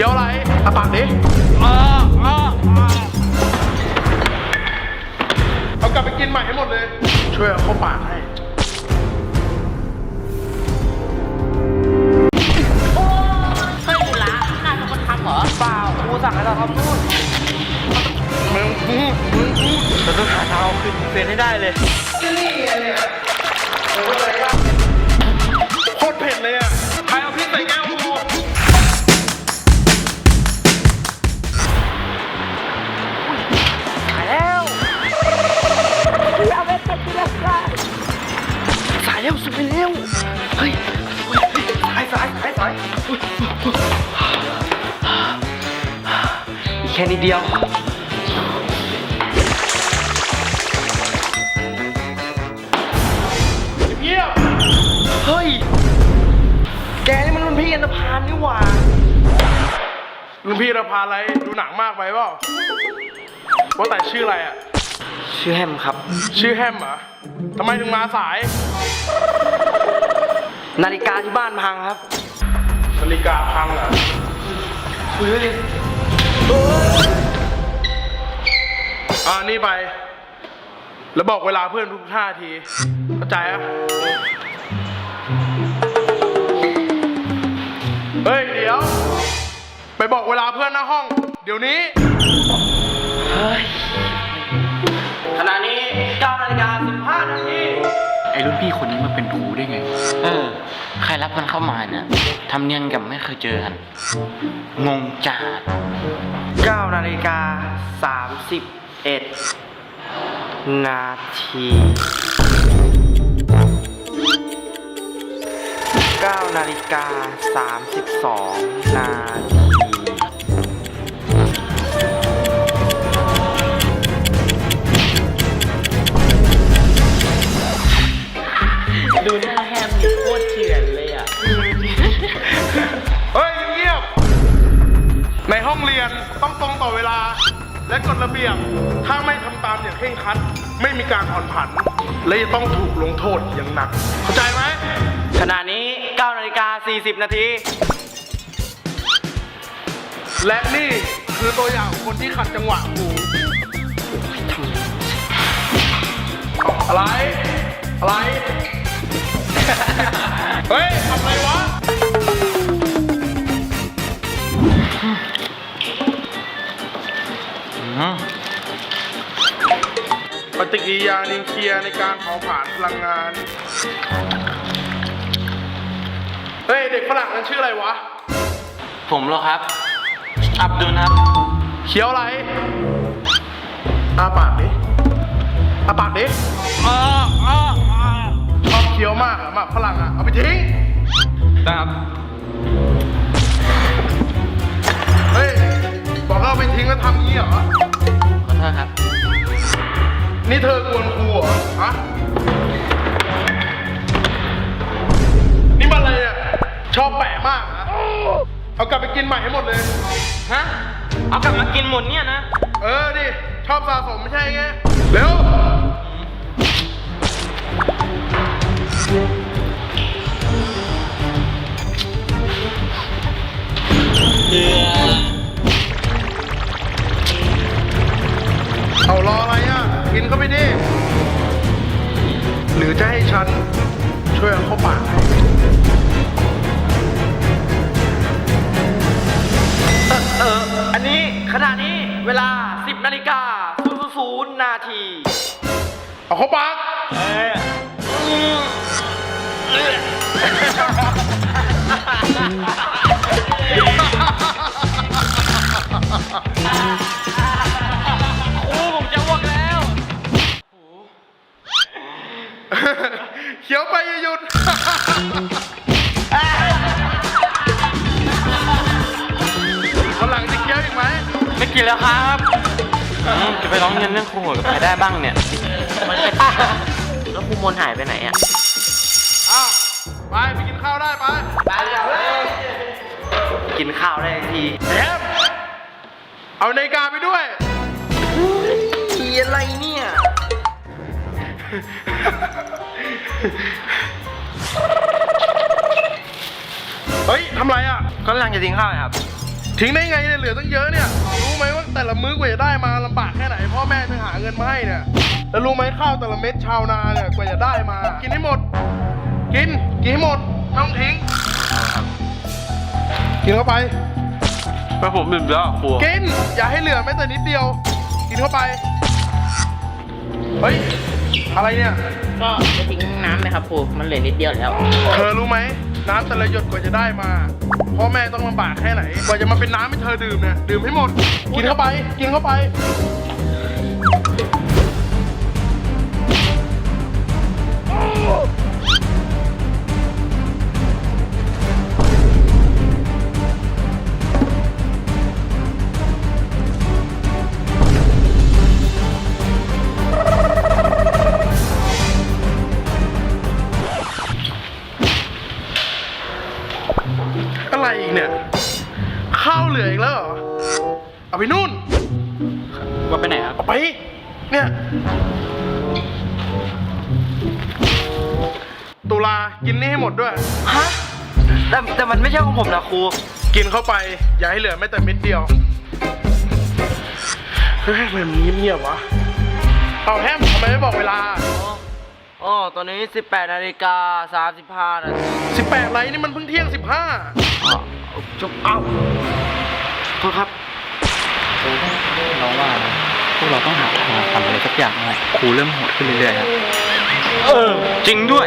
ขียวอะไรอาปากดิ ค่นิดเดียวเงียบเฮ้ย แกนี่มันรุ่นพี่อันธพาลนี่หว่าลุงพี่เราพาอะไรดูหนังมากไปเปล่าว่าแต่ชื่ออะไรอะ ชื่อแฮมครับ ชื่อแฮมเหรอทำไมถึงมาสาย นาฬิกาที่บ้านพังครับนาฬิกาพังเหรอคุยเลย อ่านี่ไป แล้วบอกเวลาเพื่อนทุกท่าที เข้าใจอะเฮ้ย เดี๋ยว ไปบอกเวลาเพื่อนหน้าห้อง เดี๋ยวนี้ข รับมันเข้ามาเนี่ยทำเนียนกับไม่เคยเจอกัน งงจัด9นาฬิกา31 นาที9นาฬิกา32 นาที ในห้องเรียนต้องตรงต่อเวลา และกฎระเบียบ ถ้าไม่ทำตามอย่างเคร่งครัด ไม่มีการผ่อนผัน และจะต้องถูกลงโทษอย่างหนัก เข้าใจไหม ขณะนี้9นาฬิกา40 นาที และนี่คือตัวอย่างของคนที่ขัดจังหวะกูเอาอะไร อะไร เฮ้ยทำอะไรวะ ปฏิกิริยานิวเคลียร์ในการเผาผลาญพลังงาน เฮ้ย เด็กฝรั่งนั้นชื่ออะไรวะ ผมเหรอครับ อับดุลครับ เขียวอะไรอาปากดิอาปากดิชอบเคี้ยวมากอะหมากฝรั่งอะเอาไปทิ้งครับ เฮ้ย บอกว่าเอาไปทิ้งแล้วทำงี้เหรอขอ โทษครับ นี่เธอกวนครูเหรอฮะนี่มันอะไรอะชอบแปะมากนะเอากลับไปกินใหม่ให้หมดเลย ฮะ เอากลับมากินหมดเนี่ยนะ เออดิชอบสะสมไม่ใช่ไงเร็วเอารออะไรอะ กินเข้าไปดิ หรือจะให้ฉันช่วยเอาเข้าปากให้เออ อันนี้ขณะนี้เวลา 10นาฬิกา00นาที เอาเข้าปากโเขียวไปอย่าหยุดวันหลังจะเคี้ยวอีกไหมไม่กินแล้วครับอืมจะไปร้องเรียนเรื่องครูโหดกับใครได้บ้างเนี่ย แล้วครูมนหายไปไหนอะ อ้าวไปไปกินข้าวได้ไปไปเลยกินข้าวได้ทีแอมเอานาฬิกาไปด้วย ทีอะไรเนี่ย เฮ้ยทำไรอะก็กำลังจะทิ้งข้าวครับ ทิ้งได้ไงเนี่ยเหลือตั้งเยอะเนี่ย รู้ไหมว่าแต่ละมื้อกว่าจะได้มาลำบากแค่ไหนพ่อแม่จะหาเงินมาให้เนี่ย แล้วรู้ไหมข้าวแต่ละเม็ดชาวนาเนี่ยกว่าจะได้มา กินให้หมด กิน กินให้หมดไม่ต้องทิ้ง กินเข้าไปแม่ผมบิ่มแล้วครูกิน อย่าให้เหลือแม้แต่นิดเดียว กินเข้าไป เฮ้ย อะไรเนี่ย ก็จะทิ้งน้ำไหมครับครูมันเหลือนิดเดียวแล้วเธอรู้ไหม น้ำแต่ละหยดกว่าจะได้มาพ่อแม่ต้องลำบากแค่ไหน กว่าจะมาเป็นน้ำให้เธอดื่มเนี่ย ดื่มให้หมด กินเข้าไป กินเข้าไป ไม่ใช่ของผมนะครูกินเข้าไป อย่าให้เหลือแม้แต่เม็ดเดียวเฮ้ยทำไมมันเงียบๆวะเอาแฮมทำไมไม่บอกเวลาอ๋อตอนนี้ 18นาฬิกา35นาที18ไรนี่มันเพิ่งเที่ยง 15อ๋อจบเอ้าโทษครับเราว่าพวกเราต้องหาทางทำอะไรสักอย่างหน่อยครูเริ่มโหดขึ้นเรื่อยๆครับเออ จริงด้วย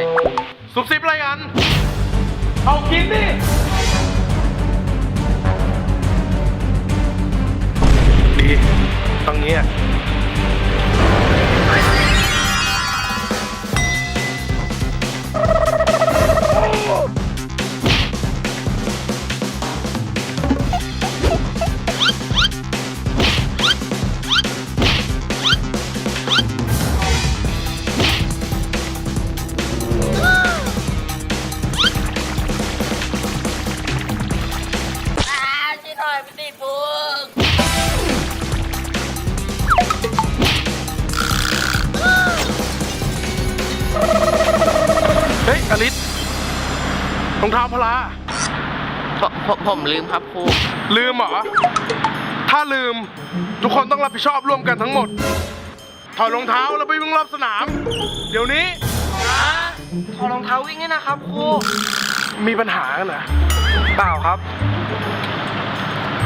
ซุบซิบอะไรกัน เอากินดิ ดีตรงนี้ ลืมครับครูลืมเหรอ ถ้าลืม ทุกคนต้องรับผิดชอบร่วมกันทั้งหมด ถอดรองเท้าแล้วไปวิ่งรอบสนาม เดี๋ยวนี้ถอดรองเท้าวิ่งเนี่ยนะครับครูมีปัญหากันนะเปล่าครับ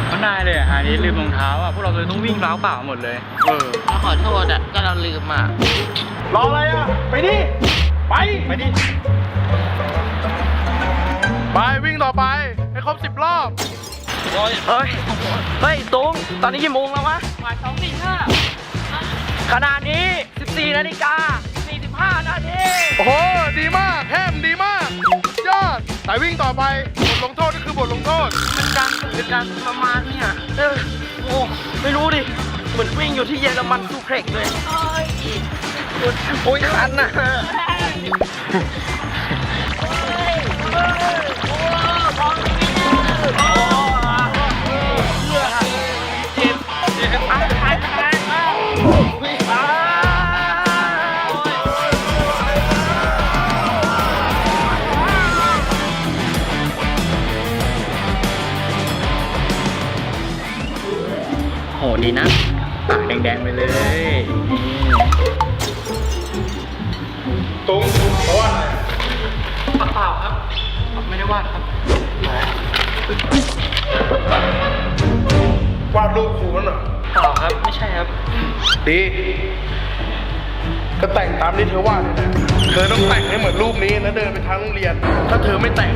ก็นายเลยอะฮานี้ลืมรองเท้าอะพวกเราเลยต้องวิ่งร้าวเปล่าหมดเลย เออ เราขอโทษอะก็เราลืมอะรออะไรอะ ไปดิ ไป ไปดิ ไปวิ่งต่อไปให้ ครบสิบรอบเฮ้ยเฮ้ยตุงตอนนี้กี่โมงแล้ววะบ่ายสองสี่ห้าขณะนี้ 14นาฬิกา45นาทีโอ้โหดีมากแฮมดีมาก ยอดแต่วิ่งต่อไปบทลงโทษก็คือบทลงโทษเป็นการเป็นการประมาณเนี่ยเออโอ้ไม่รู้ดิ เหมือนวิ่งอยู่ที่เยอรมันซูเพล็กเลยโอ้ยคันน่ะ ดีนะปากแดงๆไปเลยตุ้งเพราะว่าอะไรเปล่าครับ ไม่ได้วาดครับวาดรูปครูนั่นเหรอเปล่าครับ ไม่ใช่ครับ ดี ก็แต่งตามที่เธอวาดเลยนะ เธอต้องแต่งให้เหมือนรูปนี้แล้วเดินไปทั้งโรงเรียน ถ้าเธอไม่แต่ง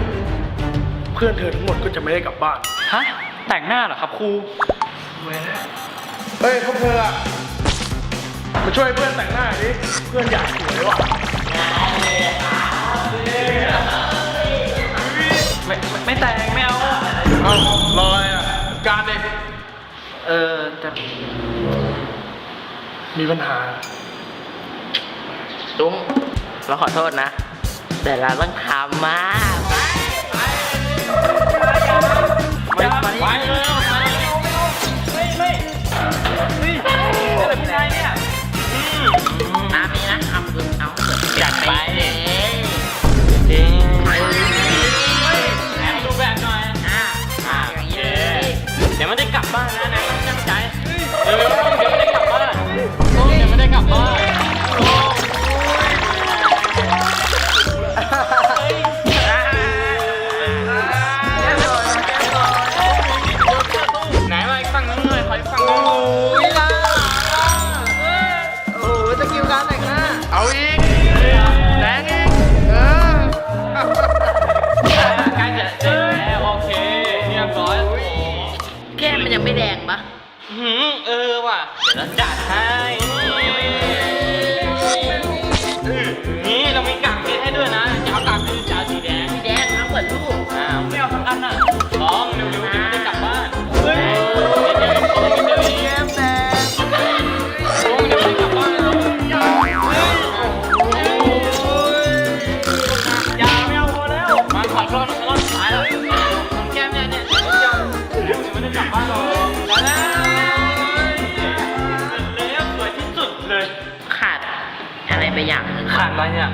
เพื่อนเธอทั้งหมดก็จะไม่ได้กลับบ้าน ฮะ แต่งหน้าเหรอครับครู เฮ้ยพวกเธออะมาช่วยเพื่อนแต่งหน้าดิ เพื่อนอยากสวยว่ะไม่ไม่ไม่แต่งไม่เอา เอารออะไรอะการเด็กเออแต่มีปัญหาตุ้งเราขอโทษนะ แต่เราต้องทำมาไปไปไปเลย จัดไปดูแบบหน่อยเดี๋ยวมันได้กลับบ้านนะนะตั้งใจเดี๋ยวมันได้กลับบ้านเดี๋ยวไม่ได้กลับบ้าน ไรไปอย่างหนึงขาดอะไรเนี่ย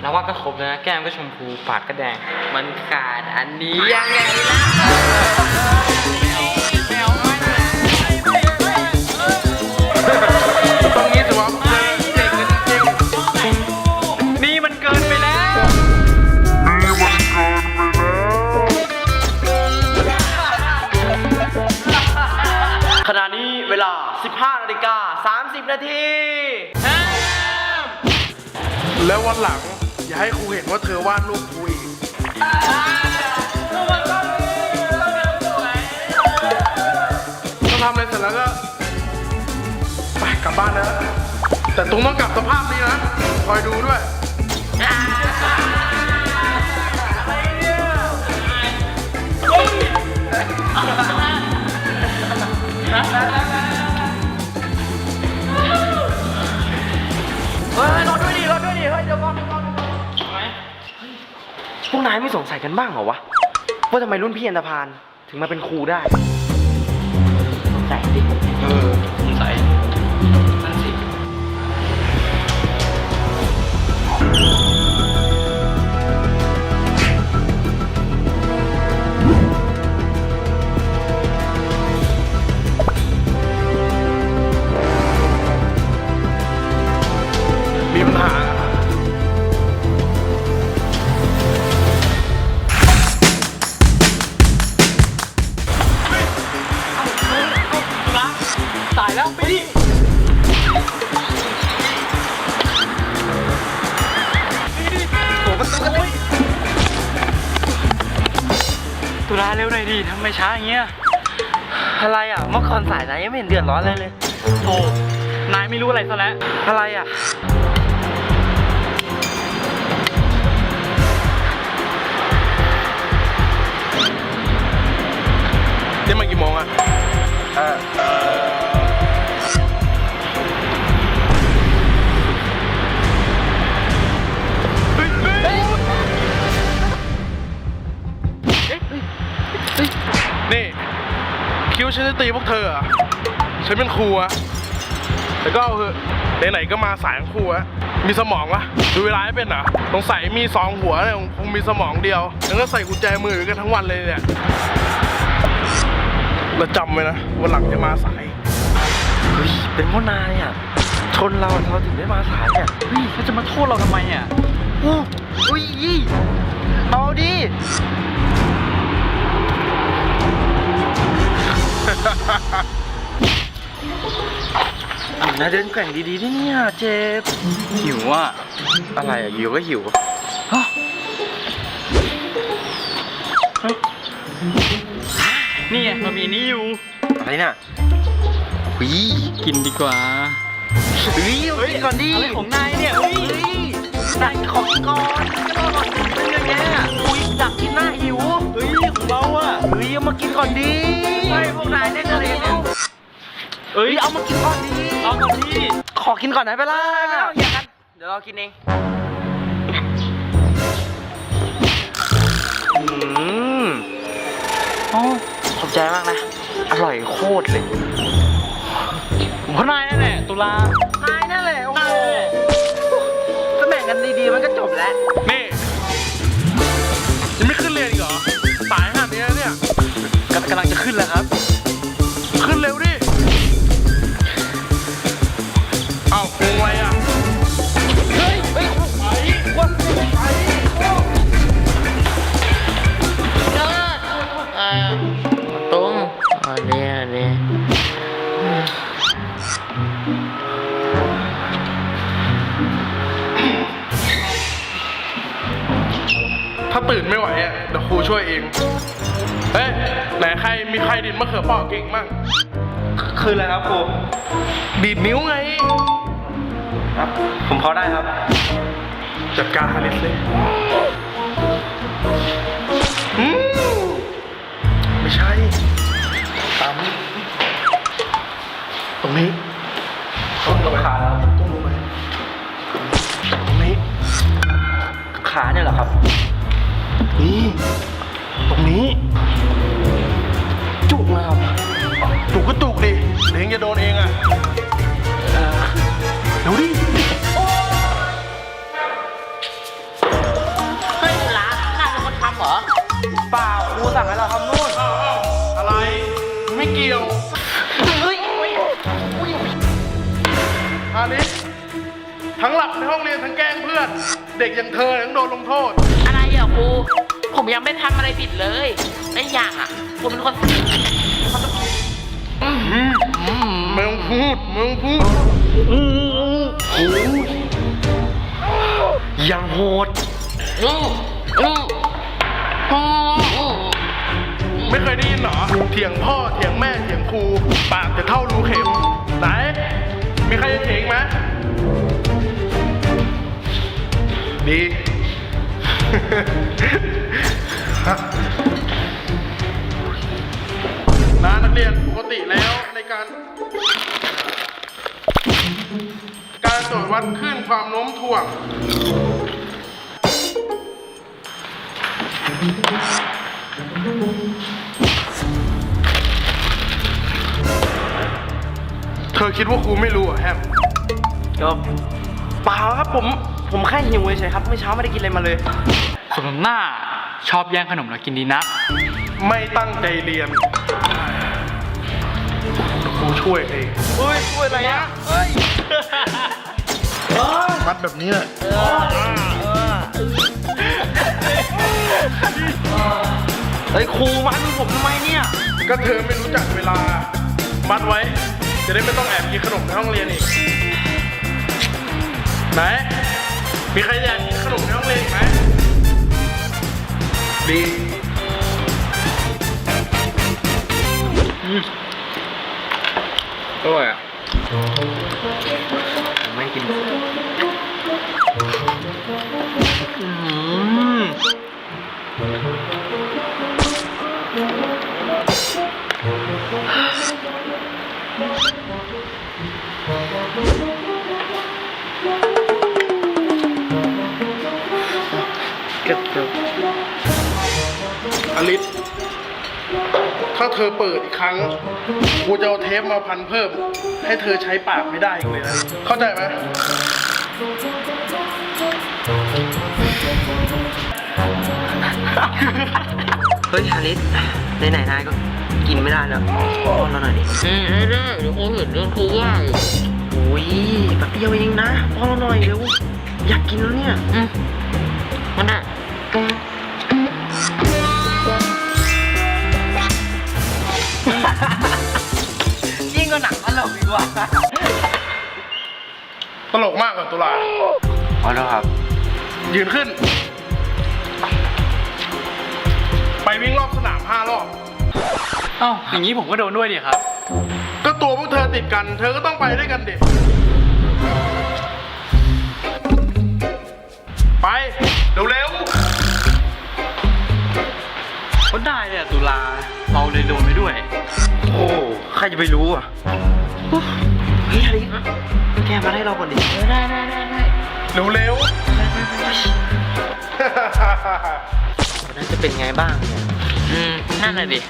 เราว่าก็ครบแล้วนะแก้มก็ชมพูปากก็แดง มันขาดอันนี้ยังไงล่ะ แล้ววันหลัง อย่าให้ครูเห็นว่าเธอวาดรูปครูอีกต้องทำอะไรเสร็จแล้วก็ไปกลับบ้านนะ แต่ตุ้งต้องกลับสภาพนี้นะ คอยดูด้วย นายไม่สงสัยกันบ้างเหรอวะ ว่าทำไมรุ่นพี่อันธพาลถึงมาเป็นครูได้ สงสัยดิ เออ ไม่เห็นเดือดร้อนเลยเลยโอ้นายไม่รู้อะไรซะแล้ว อะไรอะ เดี๋ยวมากี่โมงอะเออ คิวฉันจะตีพวกเธอเหรอะฉันเป็นครูอะแต่ก็เอาเถอะไหนๆก็มาสายของครูอะมีสมองวะดูเวลาให้เป็นเหรอสงสัยมีสองหัวเนี่ยคงมีสมองเดียวแล้วก็ใส่กุญแจมือกันทั้งวันเลยเนี่ยเราจำไว้นะวันหลังจะมาสายเฮ้ยเป็นเพราะนายอะชนเราเราถึงได้มาสายเนี่ยเฮ้ยเขาจะมาโทษเราทำไมอะอู้อุ้ยยี่เอาดิ อะนายเดินแกว่งดีๆดิเนี่ยเจ็บหิวอะ อะไรอะหิวก็หิวนี่ไงเรามีนี่อยู่อะไรน่ะวิกินดีกว่าวิเฮ้ยก่อนดิอะไรของนายเนี่ยเฮ้ยนายของกินก่อนก็รอกินเป็นอย่างเงี้ยอุ้ยอยากกิน เฮ้ยเอามากินก่อนดิไม่พวกนายเล่นอะไรกันเนี่ยเอ้ยเฮ้ยเอามากินก่อนดิเอาก่อนดิขอกินก่อนได้ไหมล่ะไม่ต้องอย่ากันเดี๋ยวเรากินเองอืมโอ้ขอบใจมากนะ อร่อยโคตรเลยเพราะนายนั่นแหละตุลานายนั่นแหละโอ้โหก็แบ่งกันดีๆมันก็จบแล้วนี่ กำลังจะขึ้นแล้วครับ มีใครดินมะเขือเปอกเก่งมั่งใครคืออะไรครับครูดีดนิ้วไง ครับ ผมพอได้ครับ จัดการฮาริสเลยอืมไม่ใช่ตามนี้ตรงนี้ก้มลงไปก้มลงไปตรงนี้ ขาเนี่ยเหรอครับ นี่ ตรงนี้ จุกนะครับจุกก็จุกดิเดี๋ยวเองจะโดนเองอะเดี๋ยวดิเฮ้ยร้านน่าจะคนทำเหรอเปล่าครูสั่งให้เราทำนู่นอ้าวอ้าวอะไร ไม่เกี่ยวเฮ้ยโอ้ยฮาริสทั้งหลับในห้องเรียนทั้งแกล้งเพื่อน เด็กอย่างเธอต้องโดนลงโทษ อะไรอะครูผมยังไม่ทำอะไรผิดเลยและอีกอย่างอะผมเป็นคน ไม่ต้องพูดไม่ต้องพูดยังโหดอืมอืมอืมอืมไม่เคยได้ยินเหรอ เถียงพ่อเถียงแม่เถียงครู ปากจะเท่ารูเข็ม ไหน มีใครจะเถียงอีกไหมดีนะนักเรียนปกติแล้วในการการ ตรวจวัดคลื่นความโน้มถ่วง เธอคิดว่าครูไม่รู้เหรอะแฮม ก็เปล่าครับผม ผมแค่หิวเฉยๆครับ เมื่อเช้าไม่ได้กินอะไรมาเลยสมน้ำหน้าชอบแย่งขนมเรากินดีนักไม่ตั้งใจเรียนครูช่วยเอง เฮ้ยช่วยอะไรอะเฮ้ย มัดแบบนี้แหละเฮ้ยครูมาดูผมทำไมเนี่ย ก็เธอไม่รู้จักเวลา มัดไว้ จะได้ไม่ต้องแอบกินขนมในห้องเรียนอีก ไหน มีใครอยากกินขนมในห้องเรียนอีกไหมดีอร่อยอะ เก็บเก็บอลิสถ้าเธอเปิดอีกครั้ง กูจะเอาเทปมาพันเพิ่ม ให้เธอใช้ปากไม่ได้อีกเลยนะ เข้าใจไหมเฮ้ยฮาริสไหนๆนายก็ กินไม่ได้แล้วป้อนเราหน่อยดิอืมไม่ได้เดี๋ยวครูเห็นเรื่องครูว่าอีกโอ้ยแป๊บเดียวเองนะป้อนเราหน่อยเร็วอยากกินแล้วเนี่ยอืมมันอะยิ่งก็หนังตลกดีกว่าตลกมากกว่าตุลาขอโทษครับ ยืนขึ้น ไปวิ่งรอบสนามห้ารอบเอ้าอย่างนี้ผมก็โดนด้วยดิครับ ก็ตัวพวกเธอติดกัน เธอก็ต้องไปด้วยกันเด็กไปเร็วก็ได้เลยอะตุลาเราเลยโดนไปด้วย โอ้ใครจะไปรู้อะเฮ้ยฮาริสแกมาได้เราก่อนดิได้ได้ได้ได้ๆเร็วเร็ววันนั้นจะเป็นไงบ้างเนี่ย อืม นั่นแหละดิ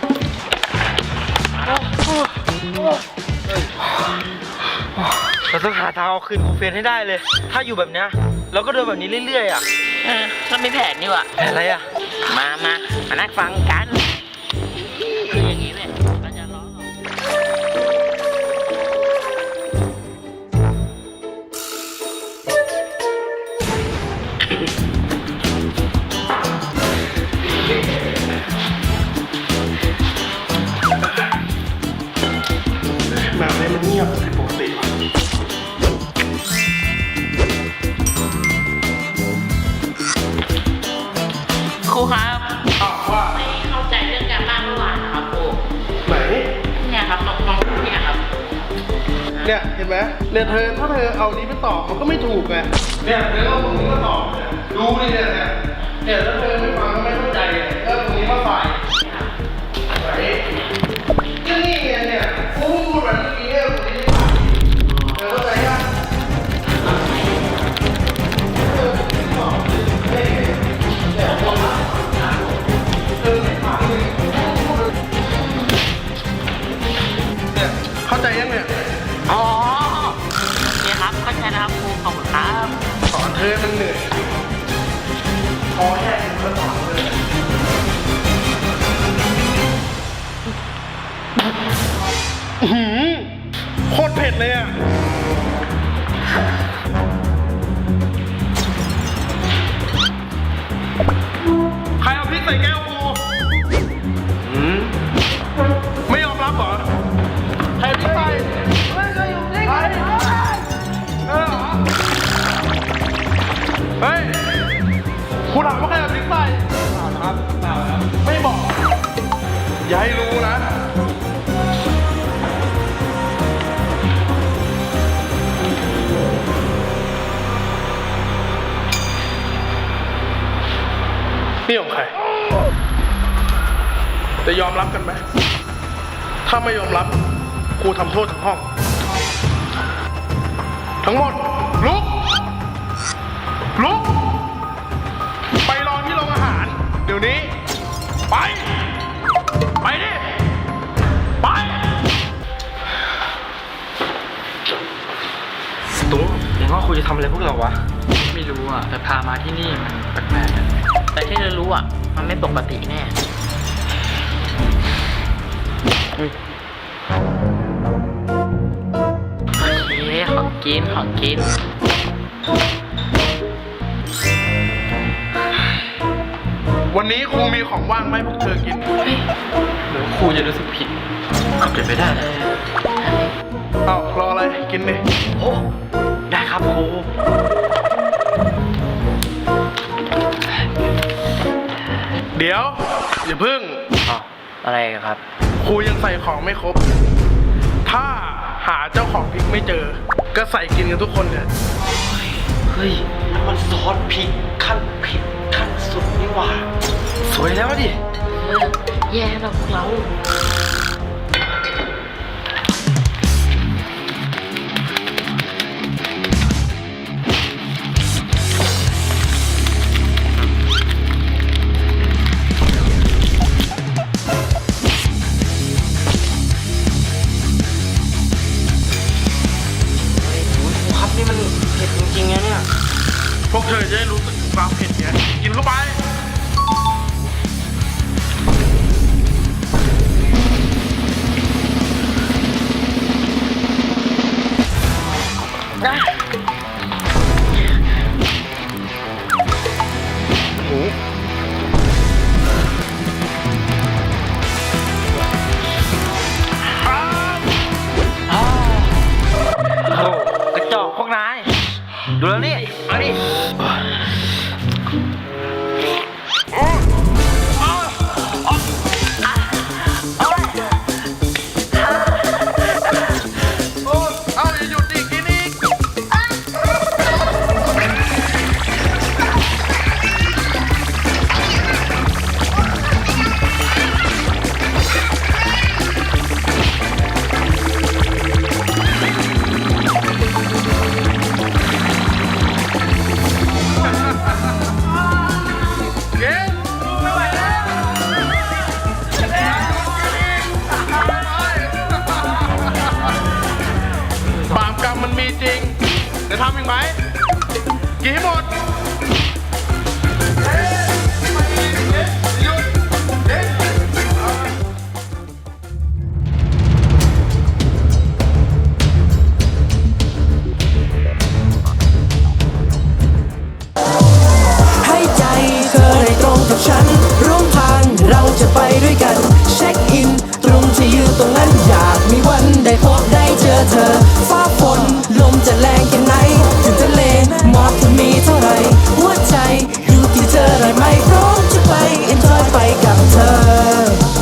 เราต้องหาทางเอาคืนครูเฟียนให้ได้เลย ถ้าอยู่แบบเนี้ยเราก็เดินแบบนี้เรื่อยๆอะ เออเรามีแผนนี่ว่ะแผนอะไรอะ มามามานั่งฟังกัน เนี่ยเห็นไหมเนี่ยเธอถ้าเธอเอานี้ไปตอบมันก็ไม่ถูกไงเนี่ยเธอเอาตรงนี้มาตอบเนี่ยดูดิเนี่ยเนี่ยเนี่ยแล้วเธอาไม่ยอมรับครูทำโทษทั้งห้อง ทั้งหมด ลุก ลุก ไปรอที่โรงอาหาร เดี๋ยวนี้ ไป ไปดิ ไปตุ๊เห็นว่าครูจะทำอะไรพวกเราวะ ไม่รู้อะ แต่พามาที่นี่มันแปลกๆอะแต่ที่เรารู้อะ มันไม่ปกติแน่โอ กินของกิน วันนี้ครูมีของว่างมาให้พวกเธอกินหรือว่าครูจะรู้สึกผิดก็เป็นไปได้นะเอ้ารออะไรกินดิโอ้ได้ครับครูเดี๋ยว อย่าพึ่งอ๋ออะไรกันครับ ครูยังใส่ของไม่ครบ ถ้าหาเจ้าของพริกไม่เจอ ก็ใส่กินกันทุกคนเนี่ยเฮ้ยนั่นมันซอสพริกขั้นเผ็ดขั้นสุดนี่หว่า สวยแล้วดิ แย่แล้วพวกเรา ไหมกี่หมดให้ใจเธอได้ตรงกับฉัน ร่วมทางเราจะไปด้วยกัน เช็คอิน ตรงที่ยืนตรงนั้นอยากมีวันได้พบได้เจอเธอ